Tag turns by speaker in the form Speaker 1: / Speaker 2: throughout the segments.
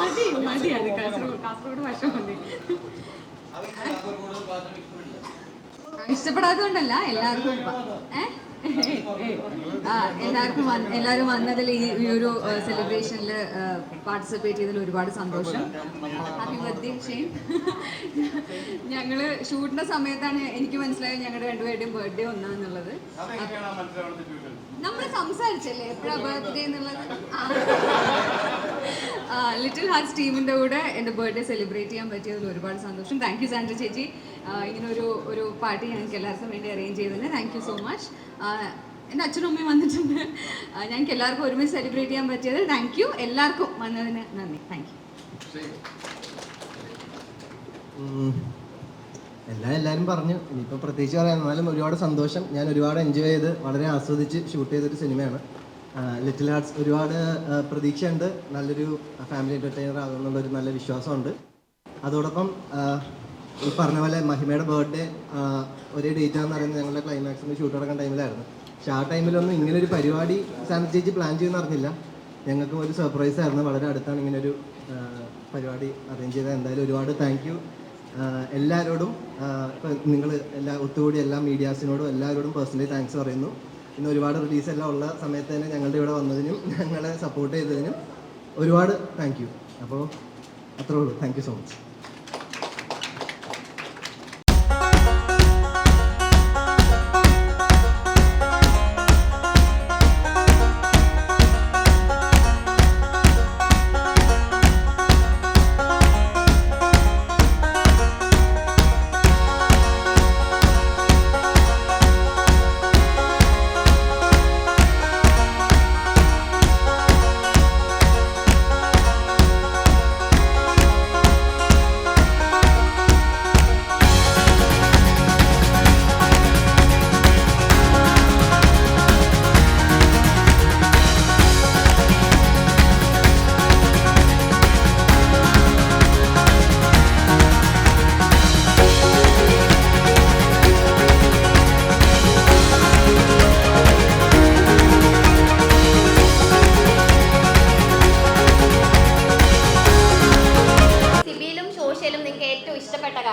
Speaker 1: മതി മതിയാണ് കാസർഗോഡ് കാസർഗോഡ് ഭാഷ മതി. ഇഷ്ടപ്പെടാത്തതുകൊണ്ടല്ല എല്ലാവർക്കും? ആ എല്ലാവർക്കും എല്ലാവരും വന്നതിൽ ഈ ഒരു സെലിബ്രേഷനിൽ പാർട്ടിസിപ്പേറ്റ് ചെയ്തതിൽ ഒരുപാട് സന്തോഷം. ഹാപ്പി ബർത്ത്ഡേ ഞങ്ങൾ ഷൂട്ടിന്റെ സമയത്താണ് എനിക്ക് മനസ്സിലായത് ഞങ്ങളുടെ രണ്ടുപേരുടെയും ബർത്ത്ഡേ ഒന്നാന്നുള്ളത്. നമ്മൾ സംസാരിച്ചല്ലേ? എപ്പോഴാ ബർത്ത്ഡേ എന്നുള്ളത്? ലിറ്റിൽ ഹാർട്സ് ടീമിന്റെ കൂടെ എന്റെ ബർത്ത്ഡേ സെലിബ്രേറ്റ് ചെയ്യാൻ പറ്റിയതിൽ ഒരുപാട് സന്തോഷം. താങ്ക് യു സാൻഡ്ര ചേച്ചി. ഇങ്ങനെ ഒരു ഒരു പാർട്ടി ഞങ്ങൾക്ക് എല്ലാവർക്കും വേണ്ടി അറേഞ്ച് ചെയ്തതിന് താങ്ക് യു സോ മച്ച് എന്റെ അച്ഛനും അമ്മയും വന്നിട്ടുണ്ട്. ഞങ്ങൾക്ക് എല്ലാവർക്കും ഒരുമിച്ച് സെലിബ്രേറ്റ് ചെയ്യാൻ പറ്റിയത് താങ്ക് യു എല്ലാവർക്കും വന്നതിന് നന്ദി. താങ്ക് യു
Speaker 2: എല്ലാം എല്ലാവരും പറഞ്ഞു. ഇനിയിപ്പോൾ പ്രത്യേകിച്ച് പറയാൻ എന്നാലും ഒരുപാട് സന്തോഷം. ഞാൻ ഒരുപാട് എൻജോയ് ചെയ്ത് വളരെ ആസ്വദിച്ച് ഷൂട്ട് ചെയ്തൊരു സിനിമയാണ് ലിറ്റിൽ ഹാർട്സ് ഒരുപാട് പ്രതീക്ഷയുണ്ട്. നല്ലൊരു ഫാമിലി എന്റർടൈനർ ആകുന്നുള്ള ഒരു നല്ല വിശ്വാസമുണ്ട്. അതോടൊപ്പം ഈ പറഞ്ഞ പോലെ മഹിമയുടെ ബർത്ത്ഡേ ഒരേ ഡേറ്റ് ആണെന്ന് പറയുന്നത് ഞങ്ങളുടെ ക്ലൈമാക്സിന്റെ ഷൂട്ട് നടക്കുന്ന ടൈമിലായിരുന്നു പക്ഷേ ആ ടൈമിലൊന്നും ഇങ്ങനെ ഒരു പരിപാടി സാന്ദ്ര ചേച്ചി പ്ലാൻ ചെയ്യുമെന്ന് അറിഞ്ഞില്ല. ഞങ്ങൾക്കും ഒരു സർപ്രൈസ് ആയിരുന്നു. വളരെ അടുത്താണ് ഇങ്ങനെ ഒരു പരിപാടി അറേഞ്ച് ചെയ്തത്. എന്തായാലും ഒരുപാട് താങ്ക് യു എല്ലാവരോടും ഇപ്പം നിങ്ങൾ എല്ലാ ഒത്തുകൂടി എല്ലാ മീഡിയാസിനോടും എല്ലാവരോടും പേഴ്സണലി താങ്ക്സ് പറയുന്നു. ഇന്ന് ഒരുപാട് റിലീസ് എല്ലാം ഉള്ള സമയത്ത് തന്നെ ഞങ്ങളുടെ ഇവിടെ വന്നതിനും ഞങ്ങളെ സപ്പോർട്ട് ചെയ്തതിനും ഒരുപാട് താങ്ക് യു അപ്പോൾ അത്രേ ഉള്ളൂ. താങ്ക് യു സോ മച്ച്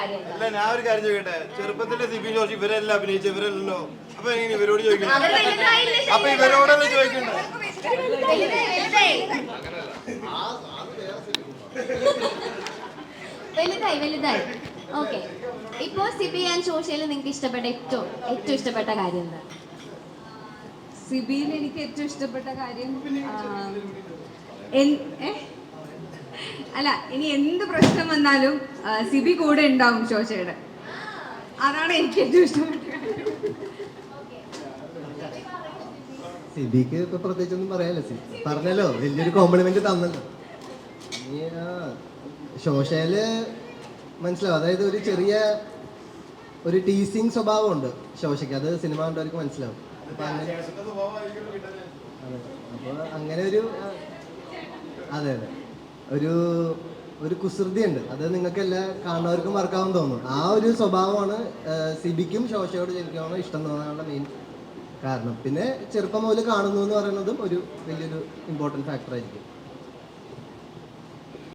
Speaker 3: കാര്യം എന്താ
Speaker 4: അല്ല ഞാൻ ഒരു കാര്യം ചോദിക്കട്ടെ? ചെറുപ്പത്തിലെ സിബി ജോഷി ഇവരെല്ലാം അഭിനയിച്ച ഇവരല്ലോ അപ്പൊ എങ്ങനെ ഇവരോട് ചോദിക്കണം
Speaker 3: അവർ വലുതായില്ലേ
Speaker 4: അപ്പൊ ഇവരോടല്ലേ ചോദിക്കണ്ടേ?
Speaker 3: വലുതായി വലുതായി. വലുതായി വലുതായി ഓക്കെ ഇപ്പോ സിബി ആൻഡ് സോഷ്യലിൽ നിങ്ങൾക്ക് ഇഷ്ടപ്പെട്ട ഏറ്റവും ഏറ്റവും ഇഷ്ടപ്പെട്ട കാര്യം എന്താ?
Speaker 1: സിബിയിൽ എനിക്ക് ഏറ്റവും ഇഷ്ടപ്പെട്ട കാര്യം ആ, എൻ- ഏ? അല്ല ഇനി എന്ത് പ്രശ്നം വന്നാലും സിബി കൂടെ ഉണ്ടാവും ശോശയുടെ അതാണ് എനിക്ക് ഏറ്റവും ഇഷ്ടപ്പെട്ട കാര്യം.
Speaker 2: സിബിക്ക് ഇപ്പൊ പ്രത്യേകിച്ചൊന്നും പറയാനില്ല. സി പറഞ്ഞല്ലോ വലിയൊരു കോംപ്ലിമെന്റ് തന്നല്ലോ ശോശയിൽ മനസ്സിലാവും. അതായത് ഒരു ചെറിയ ഒരു ടീസിങ് സ്വഭാവമുണ്ട് ശോശയ്ക്ക്. അത് സിനിമ കണ്ടവർക്ക് മനസ്സിലാവും. അപ്പൊ അങ്ങനെ ഒരു അതെ അതെ. ഒരു ഒരു കുസൃതിയുണ്ട്. അത് നിങ്ങൾക്ക് എല്ലാ കാണുന്നവർക്കും മറക്കാമെന്ന് തോന്നും ആ ഒരു സ്വഭാവമാണ് സിബിക്കും ശോശയോട് ശരിക്കും ഇഷ്ടം തോന്നാനുള്ള മെയിൻ കാരണം. പിന്നെ ചെറുപ്പം മുതൽ കാണുന്നു എന്ന് പറയുന്നതും ഒരു വലിയൊരു ഇമ്പോർട്ടന്റ് ഫാക്ടർ ആയിരിക്കും.